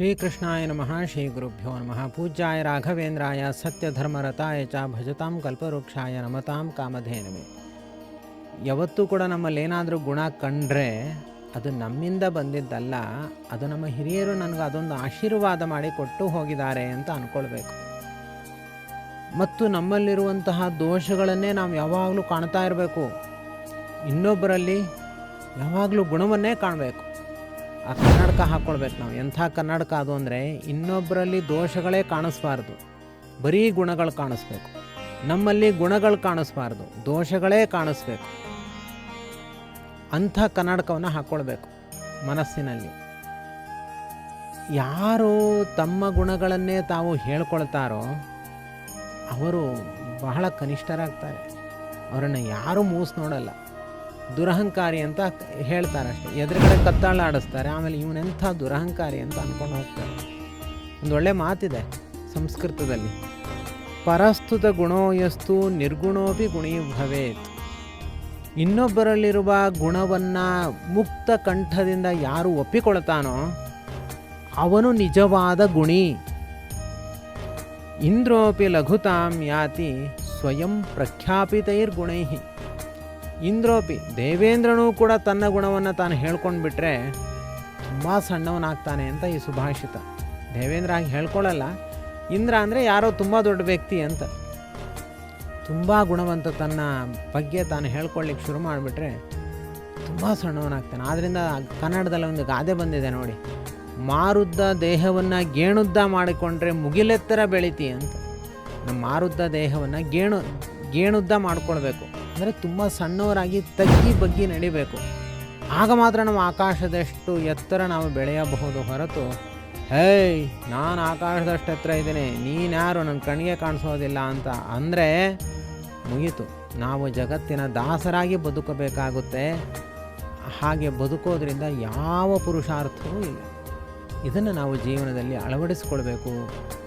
ಶ್ರೀಕೃಷ್ಣಾಯ ನಮಃ ಶ್ರೀ ಗುರುಭ್ಯೋ ನಮಃ. ಪೂಜ್ಯಾಯ ರಾಘವೇಂದ್ರಾಯ, ಸತ್ಯಧರ್ಮರತಾಯ ಚ ಭಜತಾಂ ಕಲ್ಪವೃಕ್ಷಾಯ ನಮತಾಂ ಕಾಮಧೇನವೇ. ಯಾವತ್ತೂ ಕೂಡ ನಮ್ಮಲ್ಲಿ ಏನಾದರೂ ಗುಣ ಕಂಡ್ರೆ ಅದು ನಮ್ಮಿಂದ ಬಂದಿದ್ದಲ್ಲ, ಅದು ನಮ್ಮ ಹಿರಿಯರು ನನಗೆ ಅದೊಂದು ಆಶೀರ್ವಾದ ಮಾಡಿ ಕೊಟ್ಟು ಹೋಗಿದ್ದಾರೆ ಅಂತ ಅಂದ್ಕೊಳ್ಬೇಕು ಮತ್ತು ನಮ್ಮಲ್ಲಿರುವಂತಹ ದೋಷಗಳನ್ನೇ ನಾವು ಯಾವಾಗಲೂ ಕಾಣ್ತಾ ಇರಬೇಕು. ಇನ್ನೊಬ್ಬರಲ್ಲಿ ಯಾವಾಗಲೂ ಗುಣವನ್ನೇ ಕಾಣಬೇಕು. ಆ ಕನ್ನಡಕ ಹಾಕ್ಕೊಳ್ಬೇಕು ನಾವು. ಎಂಥ ಕನ್ನಡಕ ಅದು ಅಂದರೆ ಇನ್ನೊಬ್ಬರಲ್ಲಿ ದೋಷಗಳೇ ಕಾಣಿಸ್ಬಾರ್ದು. ಬರೀ ಗುಣಗಳು ಕಾಣಿಸ್ಬೇಕು. ನಮ್ಮಲ್ಲಿ ಗುಣಗಳು ಕಾಣಿಸ್ಬಾರ್ದು. ದೋಷಗಳೇ ಕಾಣಿಸ್ಬೇಕು. ಅಂಥ ಕನ್ನಡಕವನ್ನು ಹಾಕ್ಕೊಳ್ಬೇಕು ಮನಸ್ಸಿನಲ್ಲಿ. ಯಾರು ತಮ್ಮ ಗುಣಗಳನ್ನೇ ತಾವು ಹೇಳ್ಕೊಳ್ತಾರೋ ಅವರು ಬಹಳ ಕನಿಷ್ಠರಾಗ್ತಾರೆ. ಅವರನ್ನು ಯಾರೂ ಮೂಸ್ ನೋಡಲ್ಲ. ದುರಹಂಕಾರಿ ಅಂತ ಹೇಳ್ತಾರೆ ಅಷ್ಟೇ. ಎದುರುಗಡೆ ಕತ್ತಾಳ ಆಡಿಸ್ತಾರೆ, ಆಮೇಲೆ ಇವನೆಂಥ ದುರಹಂಕಾರಿ ಅಂತ ಅಂದ್ಕೊಂಡು ಹೋಗ್ತಾರೆ. ಒಂದು ಒಳ್ಳೆ ಮಾತಿದೆ ಸಂಸ್ಕೃತದಲ್ಲಿ. ಪರಸ್ತುತ ಗುಣೋಯಸ್ತು ನಿರ್ಗುಣೋಪಿ ಗುಣಿ ಭವೇತ್ ಇನ್ನೊಬ್ಬರಲ್ಲಿರುವ ಗುಣವನ್ನು ಮುಕ್ತ ಕಂಠದಿಂದ ಯಾರು ಒಪ್ಪಿಕೊಳ್ತಾನೋ ಅವನು ನಿಜವಾದ ಗುಣಿ. ಇಂದ್ರೋಪಿ ಲಘುತಾಂ ಯಾತಿ ಸ್ವಯಂ ಪ್ರಖ್ಯಾಪಿತೈರ್ಗುಣೈ ಇಂದ್ರೋಪಿ, ದೇವೇಂದ್ರನೂ ಕೂಡ ತನ್ನ ಗುಣವನ್ನು ತಾನು ಹೇಳ್ಕೊಂಡು ಬಿಟ್ಟರೆ ತುಂಬ ಸಣ್ಣವನಾಗ್ತಾನೆ ಅಂತ ಈ ಸುಭಾಷಿತ. ದೇವೇಂದ್ರ ಹಾಗೆ ಹೇಳ್ಕೊಳ್ಳಲ್ಲ ಇಂದ್ರ ಅಂದರೆ ಯಾರೋ ತುಂಬ ದೊಡ್ಡ ವ್ಯಕ್ತಿ ಅಂತ. ತುಂಬ ಗುಣವಂತ ತನ್ನ ಬಗ್ಗೆ ತಾನು ಹೇಳ್ಕೊಳ್ಳಿಕ್ಕೆ ಶುರು ಮಾಡಿಬಿಟ್ರೆ ತುಂಬ ಸಣ್ಣವನಾಗ್ತಾನೆ. ಆದ್ದರಿಂದ ಕನ್ನಡದಲ್ಲಿ ಒಂದು ಗಾದೆ ಬಂದಿದೆ ನೋಡಿ. ಮಾರುದ್ದ ದೇಹವನ್ನು ಗೇಣುದ್ದ ಮಾಡಿಕೊಂಡ್ರೆ ಮುಗಿಲೆತ್ತರ ಬೆಳಿತಿ ಅಂತ ನಮ್ಮ ಮಾರುದ್ದ ದೇಹವನ್ನು ಗೇಣು, ಗೇಣುದ್ದ ಮಾಡ್ಕೊಳ್ಬೇಕು. ಅಂದರೆ ತುಂಬ ಸಣ್ಣವರಾಗಿ ತಗ್ಗಿ ಬಗ್ಗಿ ನಡಿಬೇಕು. ಆಗ ಮಾತ್ರ ನಾವು ಆಕಾಶದಷ್ಟು ಎತ್ತರ ನಾವು ಬೆಳೆಯಬಹುದು ಹೊರತು, ಹೇಯ್, ನಾನು ಆಕಾಶದಷ್ಟು ಎತ್ತರ ಇದ್ದೀನಿ ನೀನ್ಯಾರು ನನ್ನ ಕಣ್ಣಿಗೆ ಕಾಣಿಸೋದಿಲ್ಲ ಅಂತ. ಅಂದರೆ ಮುಗೀತು. ನಾವು ಜಗತ್ತಿನ ದಾಸರಾಗಿ ಬದುಕಬೇಕಾಗುತ್ತೆ. ಹಾಗೆ ಬದುಕೋದ್ರಿಂದ ಯಾವ ಪುರುಷಾರ್ಥವೂ ಇಲ್ಲ. ಇದನ್ನು ನಾವು ಜೀವನದಲ್ಲಿ ಅಳವಡಿಸ್ಕೊಳ್ಬೇಕು.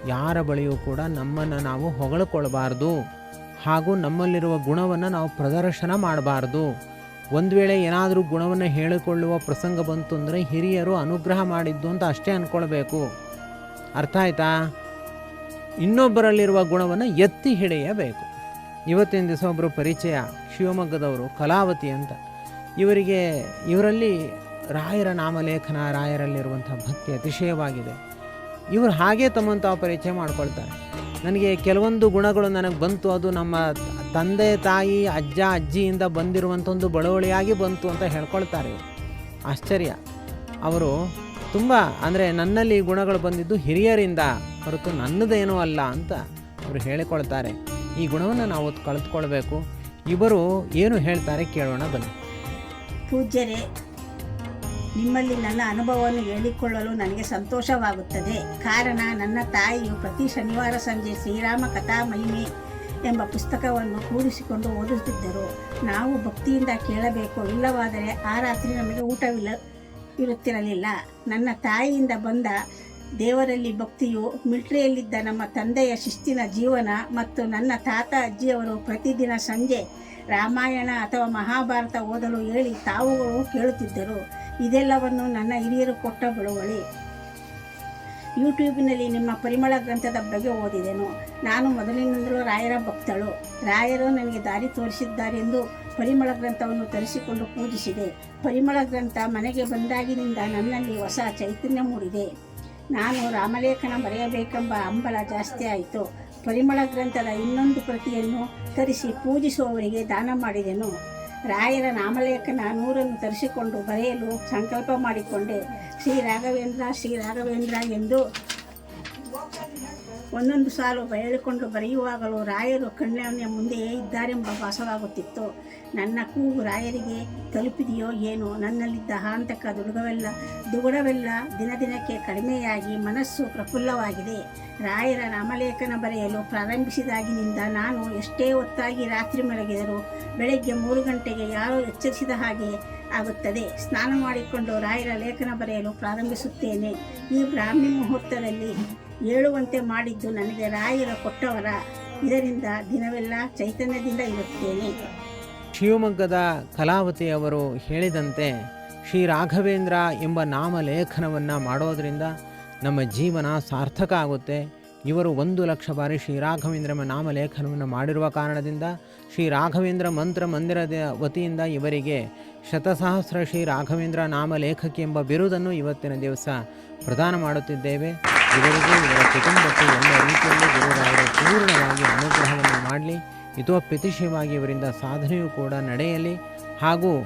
ಯಾರ ಬಳಿಯೂ ಕೂಡ ನಮ್ಮನ್ನು ನಾವು ಹೊಗಳಿಕೊಳ್ಬಾರ್ದು. ಹಾಗೂ ನಮ್ಮಲ್ಲಿರುವ ಗುಣವನ್ನು ನಾವು ಪ್ರದರ್ಶನ ಮಾಡಬಾರ್ದು. ಒಂದು ವೇಳೆ ಏನಾದರೂ ಗುಣವನ್ನು ಹೇಳಿಕೊಳ್ಳುವ ಪ್ರಸಂಗ ಬಂತು ಅಂದರೆ ಹಿರಿಯರು ಅನುಗ್ರಹ ಮಾಡಿದ್ದು ಅಂತ ಅಷ್ಟೇ ಅಂದ್ಕೊಳ್ಬೇಕು ಅರ್ಥ ಆಯ್ತಾ? ಇನ್ನೊಬ್ಬರಲ್ಲಿರುವ ಗುಣವನ್ನು ಎತ್ತಿ ಹಿಡಿಯಬೇಕು. ಇವತ್ತಿನ ದಿವಸ ಒಬ್ಬರು ಪರಿಚಯ, ಶಿವಮೊಗ್ಗದವರು, ಕಲಾವತಿ ಅಂತ. ಇವರಿಗೆ, ಇವರಲ್ಲಿ ರಾಯರ ನಾಮಲೇಖನ ರಾಯರಲ್ಲಿರುವಂಥ ಭಕ್ತಿ ಅತಿಶಯವಾಗಿದೆ. ಇವರು ಹಾಗೆ ತಮ್ಮನ್ನು ಪರಿಚಯ ಮಾಡ್ಕೊಳ್ತಾರೆ. ನನಗೆ ಕೆಲವೊಂದು ಗುಣಗಳು ನನಗೆ ಬಂತು. ಅದು ನಮ್ಮ ತಂದೆ, ತಾಯಿ, ಅಜ್ಜ, ಅಜ್ಜಿಯಿಂದ ಬಂದಿರುವಂಥ ಒಂದು ಬಳುವಳಿಯಾಗಿ ಬಂತು ಅಂತ ಹೇಳ್ಕೊಳ್ತಾರೆ ಆಶ್ಚರ್ಯ. ಅವರು ತುಂಬ, ಅಂದರೆ ನನ್ನಲ್ಲಿ ಗುಣಗಳು ಬಂದಿದ್ದು ಹಿರಿಯರಿಂದ ಹೊರತು ನನ್ನದೇನೂ ಅಲ್ಲ ಅಂತ ಅವರು ಹೇಳಿಕೊಳ್ತಾರೆ. ಈ ಗುಣವನ್ನು ನಾವು ಕಳೆದುಕೊಳ್ಬೇಕು. ಇವರು ಏನು ಹೇಳ್ತಾರೆ ಕೇಳೋಣ ಬನ್ನಿ. ಪೂಜ್ಯರೇ ನಿಮ್ಮಲ್ಲಿ ನನ್ನ ಅನುಭವವನ್ನು ಹೇಳಿಕೊಳ್ಳಲು ನನಗೆ ಸಂತೋಷವಾಗುತ್ತದೆ. ಕಾರಣ, ನನ್ನ ತಾಯಿಯು ಪ್ರತಿ ಶನಿವಾರ ಸಂಜೆ ಶ್ರೀರಾಮ ಕಥಾ ಮಹಿಮೆ ಎಂಬ ಪುಸ್ತಕವನ್ನು ಕೂಡಿಸಿಕೊಂಡು ಓದುತ್ತಿದ್ದರು. ನಾವು ಭಕ್ತಿಯಿಂದ ಕೇಳಬೇಕು. ಇಲ್ಲವಾದರೆ ಆ ರಾತ್ರಿ ನಮಗೆ ಊಟವಿಲ್ಲ, ಇರುತ್ತಿರಲಿಲ್ಲ. ನನ್ನ ತಾಯಿಯಿಂದ ಬಂದ ದೇವರಲ್ಲಿ ಭಕ್ತಿಯು, ಮಿಲ್ಟ್ರಿಯಲ್ಲಿದ್ದ ನಮ್ಮ ತಂದೆಯ ಶಿಸ್ತಿನ ಜೀವನ ಮತ್ತು ನನ್ನ ತಾತ, ಅಜ್ಜಿಯವರು ಪ್ರತಿದಿನ ಸಂಜೆ ರಾಮಾಯಣ ಅಥವಾ ಮಹಾಭಾರತ ಓದಲು ಹೇಳಿ ತಾವುಗಳು ಕೇಳುತ್ತಿದ್ದರು. ಇದೆಲ್ಲವನ್ನು ನನ್ನ ಹಿರಿಯರು ಕೊಟ್ಟ ಬಳುವಳಿ ಯೂಟ್ಯೂಬ್ನಲ್ಲಿ ನಿಮ್ಮ ಪರಿಮಳ ಗ್ರಂಥದ ಬಗ್ಗೆ ಓದಿದೆನು. ನಾನು ಮೊದಲಿನಿಂದಲೂ ರಾಯರ ಭಕ್ತಳು. ರಾಯರು ನನಗೆ ದಾರಿ ತೋರಿಸಿದ್ದಾರೆಂದು ಪರಿಮಳ ಗ್ರಂಥವನ್ನು ತರಿಸಿಕೊಂಡು ಪೂಜಿಸಿದೆ. ಪರಿಮಳ ಗ್ರಂಥ ಮನೆಗೆ ಬಂದಾಗಿನಿಂದ ನನ್ನಲ್ಲಿ ಹೊಸ ಚೈತನ್ಯ ಮೂಡಿದೆ. ನಾನು ರಾಮಲೇಖನ ಬರೆಯಬೇಕೆಂಬ ಹಂಬಲ ಜಾಸ್ತಿ ಆಯಿತು. ಪರಿಮಳ ಗ್ರಂಥದ ಇನ್ನೊಂದು ಪ್ರತಿಯನ್ನು ತರಿಸಿ ಪೂಜಿಸುವವರಿಗೆ ದಾನ ಮಾಡಿದೆನು. ರಾಯರ ನಾಮಲೇಖನ ನೂರನ್ನು ತರಿಸಿಕೊಂಡು ಬರೆಯಲು ಸಂಕಲ್ಪ ಮಾಡಿಕೊಂಡೆ. ಶ್ರೀ ರಾಘವೇಂದ್ರ ಶ್ರೀ ರಾಘವೇಂದ್ರ ಎಂದು ಒಂದೊಂದು ಸಾಲು ಹೇಳಿಕೊಂಡು ಬರೆಯುವಾಗಲೂ ರಾಯರು ಕಣ್ಣಿನ ಮುಂದೆಯೇ ಇದ್ದಾರೆಂಬ ಭಾಸವಾಗುತ್ತಿತ್ತು. ನನ್ನ ಕೂಗು ರಾಯರಿಗೆ ತಲುಪಿದೆಯೋ ಏನೋ, ನನ್ನಲ್ಲಿದ್ದ ಹಾಂತಕ ದುಡುಗವೆಲ್ಲ, ದುಗುಡವೆಲ್ಲ ದಿನ ದಿನಕ್ಕೆ ಕಡಿಮೆಯಾಗಿ ಮನಸ್ಸು ಪ್ರಫುಲ್ಲವಾಗಿದೆ. ರಾಯರ ನಾಮಲೇಖನ ಬರೆಯಲು ಪ್ರಾರಂಭಿಸಿದಾಗಿನಿಂದ ನಾನು ಎಷ್ಟೇ ಹೊತ್ತಾಗಿ ರಾತ್ರಿ ಮಲಗಿದರೂ ಬೆಳಗ್ಗೆ ಮೂರು ಗಂಟೆಗೆ ಯಾರೋ ಎಚ್ಚರಿಸಿದ ಹಾಗೆ ಆಗುತ್ತದೆ. ಸ್ನಾನ ಮಾಡಿಕೊಂಡು ರಾಯರ ಲೇಖನ ಬರೆಯಲು ಪ್ರಾರಂಭಿಸುತ್ತೇನೆ. ಈ ಬ್ರಾಹ್ಮಿ ಮುಹೂರ್ತದಲ್ಲಿ ಏಳುವಂತೆ ಮಾಡಿದ್ದು ನನಗೆ ರಾಯರ ಕೊಟ್ಟವರ. ಇದರಿಂದ ದಿನವೆಲ್ಲ ಚೈತನ್ಯದಿಂದ ಇರುತ್ತೇನೆ. ಶಿವಮೊಗ್ಗದ ಕಲಾವತಿ ಅವರು ಹೇಳಿದಂತೆ ಶ್ರೀ ರಾಘವೇಂದ್ರ ಎಂಬ ನಾಮಲೇಖನವನ್ನು ಮಾಡೋದರಿಂದ ನಮ್ಮ ಜೀವನ ಸಾರ್ಥಕ ಆಗುತ್ತೆ. ಇವರು ಒಂದು ಲಕ್ಷ ಬಾರಿ ಶ್ರೀ ರಾಘವೇಂದ್ರ ನಾಮಲೇಖನವನ್ನು ಮಾಡಿರುವ ಕಾರಣದಿಂದ ಶ್ರೀ ರಾಘವೇಂದ್ರ ಮಂತ್ರ ಮಂದಿರದ ವತಿಯಿಂದ ಇವರಿಗೆ ಶತಸಹಸ್ರ ಶ್ರೀ ರಾಘವೇಂದ್ರ ನಾಮಲೇಖಕಿ ಎಂಬ ಬಿರುದನ್ನು ಇವತ್ತಿನ ದಿವಸ ಪ್ರದಾನ ಮಾಡುತ್ತಿದ್ದೇವೆ. ಇವರಿಗೆ ಇವರ ಕುಟುಂಬಕ್ಕೆ ಎಲ್ಲ ರೀತಿಯಲ್ಲಿ ಗುರುರಾಯರು ಪೂರ್ಣವಾಗಿ ಅನುಗ್ರಹವನ್ನು ಮಾಡಲಿ. ಇತೋಪ್ಯತಿಶಯವಾಗಿ ಇವರಿಂದ ಸಾಧನೆಯೂ ಕೂಡ ನಡೆಯಲಿ. ಹಾಗೂ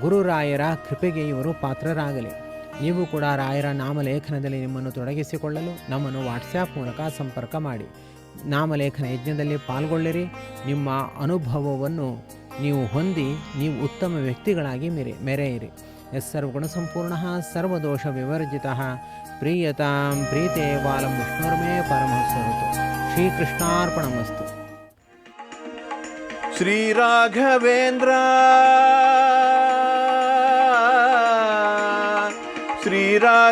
ಗುರುರಾಯರ ಕೃಪೆಗೆ ಇವರು ಪಾತ್ರರಾಗಲಿ. ನೀವು ಕೂಡ ರಾಯರ ನಾಮಲೇಖನದಲ್ಲಿ ನಿಮ್ಮನ್ನು ತೊಡಗಿಸಿಕೊಳ್ಳಲು ನಮ್ಮನ್ನು ವಾಟ್ಸ್ಯಾಪ್ ಮೂಲಕ ಸಂಪರ್ಕ ಮಾಡಿ. ನಾಮಲೇಖನ ಯಜ್ಞದಲ್ಲಿ ಪಾಲ್ಗೊಳ್ಳಿರಿ. ನಿಮ್ಮ ಅನುಭವವನ್ನು ನೀವು ಹೊಂದಿ, ನೀವು ಉತ್ತಮ ವ್ಯಕ್ತಿಗಳಾಗಿ ಮೆರೆ, ಮೆರೆಯಿರಿ. ಎಸ್ ಸರ್ವಗುಣಸಂಪೂರ್ಣ ಸರ್ವದೋಷ ವಿವರ್ಜಿತ. ಪ್ರೀಯತಾಂ ಪ್ರೀತೆ ಬಾಲಂ ವಿಷ್ಣುರ್ಮೇ ಸ್ವರೂಪ ಶ್ರೀಕೃಷ್ಣಾರ್ಪಣಮಸ್ತು. ಶ್ರೀರಾಘವೇಂದ್ರ